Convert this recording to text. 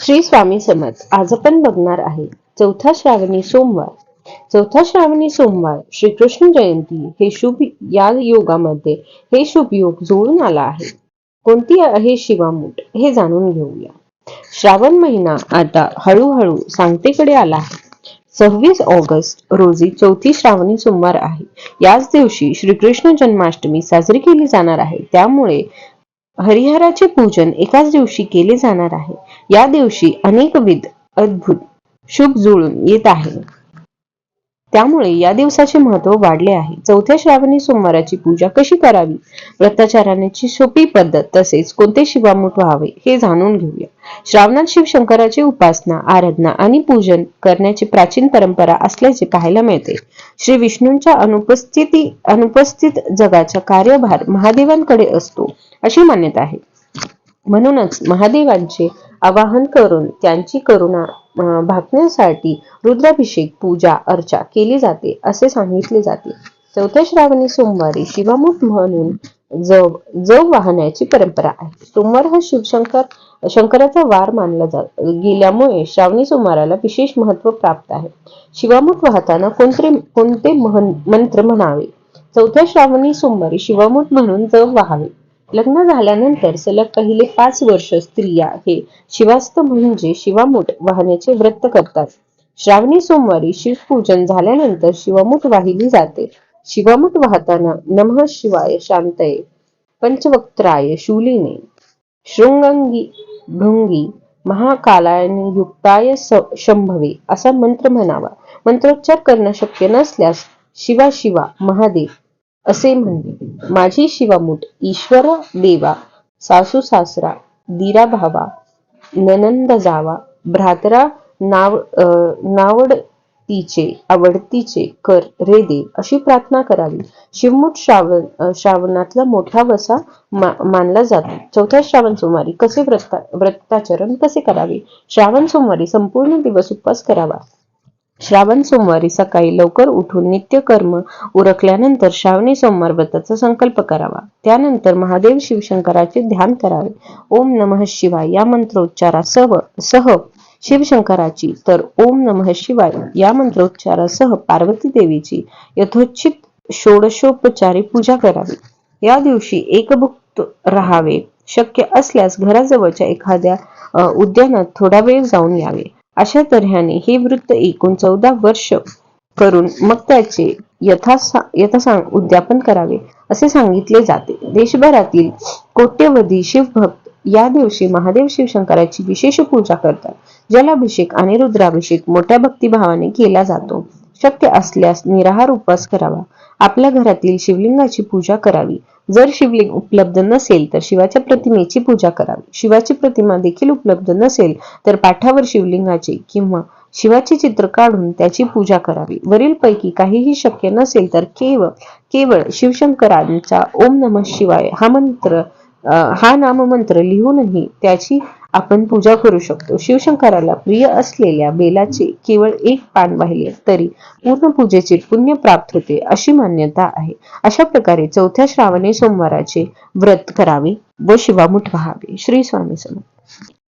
श्री स्वामी समज. आज आपण बघणार आहे चौथा श्रावणी सोमवार. चौथा श्रावणी सोमवार श्रीकृष्ण जयंती हे शुभ या योगामध्ये हे शुभ योग जुळून आला आहे. कोणती आहे शिवामूठ हे जाणून घेऊया. श्रावण महिना आता हळूहळू सांगतेकडे आला आहे. सव्वीस ऑगस्ट रोजी चौथी श्रावणी सोमवार आहे. याच दिवशी श्रीकृष्ण जन्माष्टमी साजरी केली जाणार आहे. त्यामुळे हरिहराचे पूजन एकाच दिवशी केले जाणार आहे. या दिवशी अनेकविध अद्भुत शुभ जुळून येत आहे. त्यामुळे या दिवसाचे महत्त्व वाढले आहे. चौथ्या श्रावणी सोमवाराची पूजा कशी करावी? व्रताचाराची सोपी पद्धत तसेच कोणते शिवामूठ व्हावे हे जाणून घेऊया. श्रावणात शिवशंकराची उपासना आराधना आणि पूजन करण्याची प्राचीन परंपरा असल्याचे पाहायला मिळते. श्री विष्णूंच्या अनुपस्थिती अनुपस्थित जगाचा कार्यभार महादेवांकडे असतो अशी मान्यता आहे. म्हणूनच महादेवांचे आवाहन करून त्यांची करुणा भागण्यासाठी रुद्राभिषेक पूजा अर्चा केली जाते असे सांगितले जाते. चौथ्या श्रावणी सोमवारी शिवामुख म्हणून जव जव वाहण्याची परंपरा आहे. सोमवार हा शिवशंकर शंकराचा वार मानला जात गेल्यामुळे श्रावणी सोमवाराला विशेष महत्त्व प्राप्त आहे. शिवामुख वाहताना कोणते कोणते मंत्र म्हणावे? चौथ्या श्रावणी सोमवारी शिवामुठ म्हणून जव वाहावे. लग्न झाल्यानंतर सलग पहिले पाच वर्ष स्त्रिया हे शिवास्त म्हणजे शिवामुठ वाहण्याचे व्रत करतात. श्रावणी सोमवारी शिवपूजन झाल्यानंतर शिवामुठ वाहिली जाते. शिवामुठ वाहताना नमः शिवाय शांतये पंचवक्त्राय शूलिने शृंगंगी भृंगी महाकालायनी युक्ताय शंभवे असा मंत्र म्हणावा. मंत्रोच्चार करणं शक्य नसल्यास शिवा शिवा महादेव असे म्हणले. माझी शिवामुठ ईश्वर देवा सासू सासरा दिरा भावा ननंद जावा भ्रातरा नाव अं, नावडतीचे आवडतीचे कर रे देव अशी प्रार्थना करावी. शिवमुठ श्रावण श्रावणातला मोठा वसा मा- मानला जातो. चौथ्या श्रावण सोमवारी कसे व्रता व्रताचरण कसे करावे? श्रावण सोमवारी संपूर्ण दिवस उपवास करावा. श्रावण सोमवारी सकाळी लवकर उठून नित्यकर्म उरकल्यानंतर श्रावणी सोमवार व्रताचा संकल्प करावा. त्यानंतर महादेव शिवशंकराचे ध्यान करावे. ओम नमः शिवाय या मंत्रोच्चारासह सह शिवशंकराची तर ओम नमः शिवाय या मंत्रोच्चारासह पार्वती देवीची यथोचित षोडशोपचारी पूजा करावी. या दिवशी एकभुक्त राहावे. शक्य असल्यास घराजवळच्या एखाद्या उद्यानात थोडा वेळ जाऊन यावे. अशा तऱ्हेने हे वृत्त एकूण चौदा वर्ष करून मग त्याचे यथासांग उद्यापन करावे असे सांगितले जाते. देशभरातील कोट्यवधी शिवभक्त या दिवशी महादेव शिवशंकराची विशेष पूजा करतात जलाभिषेक आणि रुद्राभिषेक मोठ्या भक्तिभावाने केला जातो. शक्य असल्यास निराहार उपवास करावा. आपल्या घरातील शिवलिंगाची पूजा करावी. जर शिवलिंग उपलब्ध नसेल तर शिवाच्या प्रतिमेची पूजा करावी. शिवाची प्रतिमा देखील उपलब्ध नसेल तर पाठावर शिवलिंगाचे किंवा शिवाचे चित्र काढून त्याची पूजा करावी. वरील पैकी काहीही शक्य नसेल तर केवळ केवळ शिवशंकरांचा ओम नमः शिवाय हा मंत्र हा नाममंत्र लिहूनही त्याची आपण पूजा करू शकतो. शिवशंकराला प्रिय असलेल्या बेलाचे केवळ एक पान वाहिले तरी पूर्ण पूजेचे पुण्य प्राप्त होते अशी मान्यता आहे. अशा प्रकारे चौथ्या श्रावणी सोमवाराचे व्रत करावे व शिवामुठ व्हावे. श्री स्वामी समर्थ.